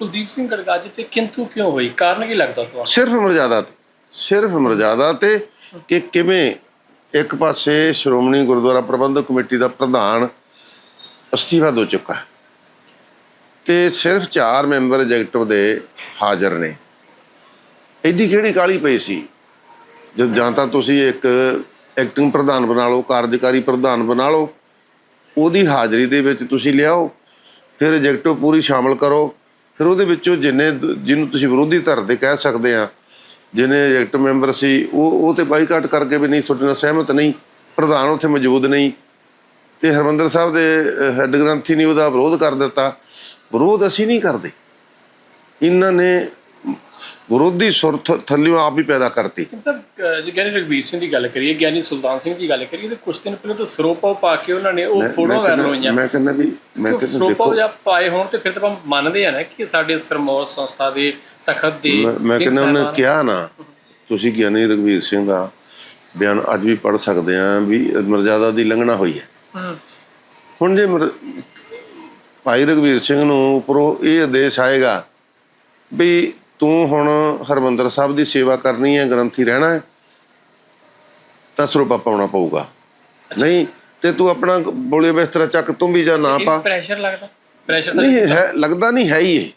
ਕੁਲਦੀਪ ਸਿੰਘ ਗੜਗਾਜ ਤੇ ਕਿੰਤੂ ਕਿਉਂ ਹੋਈ? ਕਾਰਨ ਕੀ ਲੱਗਦਾ ਤੁਹਾਨੂੰ? ਸਿਰਫ ਮਰਜ਼ਾਦਾ ਤੇ, ਸਿਰਫ ਮਰਜ਼ਾਦਾ ਤੇ ਕਿ ਕਿਵੇਂ ਇੱਕ ਪਾਸੇ ਸ਼੍ਰੋਮਣੀ ਗੁਰਦੁਆਰਾ ਪ੍ਰਬੰਧਕ ਕਮੇਟੀ ਦਾ ਪ੍ਰਧਾਨ ਅਸਤੀਫਾ ਦੇ ਚੁੱਕਾ ਹੈ ਤੇ ਸਿਰਫ 4 ਮੈਂਬਰ ਐਗਜ਼ੈਕਟਿਵ ਦੇ ਹਾਜ਼ਰ ਨੇ। ਐਡੀ ਕਿਹੜੀ ਕਾਲੀ ਪਈ ਸੀ? ਜਦ ਜਾਂ ਤਾਂ ਤੁਸੀਂ ਇੱਕ ਐਕਟਿੰਗ ਪ੍ਰਧਾਨ ਬਣਾ ਲਓ, ਕਾਰਜਕਾਰੀ ਪ੍ਰਧਾਨ ਬਣਾ ਲਓ, ਉਹਦੀ ਹਾਜ਼ਰੀ ਦੇ ਵਿੱਚ ਤੁਸੀਂ ਲਿਆਓ, ਫਿਰ ਐਗਜ਼ੈਕਟਿਵ ਪੂਰੀ ਸ਼ਾਮਲ ਕਰੋ ਫਿਰ ਉਹਦੇ ਵਿੱਚੋਂ ਜਿੰਨੇ ਜਿਹਨੂੰ ਤੁਸੀਂ ਵਿਰੋਧੀ ਧਿਰ ਦੇ ਕਹਿ ਸਕਦੇ ਆ, ਜਿਹਨੇ ਐਕਟ ਮੈਂਬਰ ਸੀ, ਉਹ ਉਹ ਤੇ ਬਾਈਕਾਟ ਕਰਕੇ ਵੀ ਨਹੀਂ, ਤੁਹਾਡੇ ਨਾਲ ਸਹਿਮਤ ਨਹੀਂ, ਪ੍ਰਧਾਨ ਉੱਥੇ ਮੌਜੂਦ ਨਹੀਂ ਤੇ ਹਰਮੰਦਰ ਸਾਹਿਬ ਦੇ ਹੈੱਡ ਗ੍ਰੰਥੀ ਨੇ ਉਹਦਾ ਵਿਰੋਧ ਕਰ ਦਿੱਤਾ। ਵਿਰੋਧ ਅਸੀਂ ਨਹੀਂ ਕਰਦੇ। ਇਹਨਾਂ ਨੇ ਵਿਰੋਧੀ ਸੁਰ ਥੱਲਿਓਂ ਆਪ ਹੀ ਪੈਦਾ ਕਰਤੀ। ਸਿੰਘ ਸਾਹਿਬ ਜੇ ਗਿਆਨੀ ਰਗਵੀਰ ਸਿੰਘ ਦੀ ਗੱਲ ਕਰੀਏ ਗਿਆਨੀ ਸੁਲਤਾਨ ਸਿੰਘ ਦੀ ਗੱਲ ਕਰੀਏ ਤੇ ਕੁਝ ਦਿਨ ਪਹਿਲਾਂ ਤਾਂ ਸਰੋਪਾ ਪਾ ਕੇ ਉਹਨਾਂ ਨੇ ਉਹ ਫੋਟੋ ਵਾਇਰਲ ਹੋਈਆਂ। ਮੈਂ ਕਹਿੰਦਾ ਵੀ ਮੈਂ ਕਹਿੰਦਾ ਸਰੋਪਾ ਦੇਖੋ। ਜਾਂ ਪਾਏ ਹੋਣ ਤੇ ਫਿਰ ਤਾਂ ਆਪਾਂ ਮੰਨਦੇ ਆ ਨਾ ਕਿ ਸਾਡੇ ਸਰਮੌਰ ਸੰਸਥਾ ਦੇ ਤਖਤ ਦੇ ਮੈਂ- ਕਹਿੰਦਾ ਉਹਨੇ ਕਿਹਾ ਨਾ ਤੁਸੀਂ ਗਿਆਨੀ ਰਘਵੀਰ ਸਿੰਘ ਦਾ ਬਿਆਨ ਅੱਜ ਵੀ ਪੜ੍ਹ ਸਕਦੇ ਆ ਵੀ ਮਰਜ਼ਾਦਾ ਦੀ ਲੰਘਣਾ ਹੋਈ ਹੈ। ਹੁਣ ਜੇ ਭਾਈ ਰਘਵੀਰ ਸਿੰਘ ਨੂੰ ਉੱਪਰੋਂ ਇਹ ਆਦੇਸ਼ ਆਏਗਾ ਵੀ ਤੂੰ ਹੁਣ ਹਰਮੰਦਰ ਸਾਹਿਬ ਦੀ ਸੇਵਾ ਕਰਨੀ ਹੈ ਗ੍ਰੰਥੀ ਰਹਿਣਾ ਹੈ ਤਾਂ ਸਰੂਪਾ ਪਾਉਣਾ ਪਊਗਾ। ਨਹੀਂ ਤੇ ਤੂੰ ਆਪਣਾ ਬੋਲੇ ਬਿਸਤਰਾ ਚੱਕ ਤੂੰ ਵੀ ਜਾਂ ਨਾ ਪਾ। ਪ੍ਰੈਸ਼ਰ ਲੱਗਦਾ। ਪ੍ਰੈਸ਼ਰ ਨਹੀਂ ਹੈ ਲੱਗਦਾ ਨਹੀਂ ਹੈ ਹੀ ਇਹ।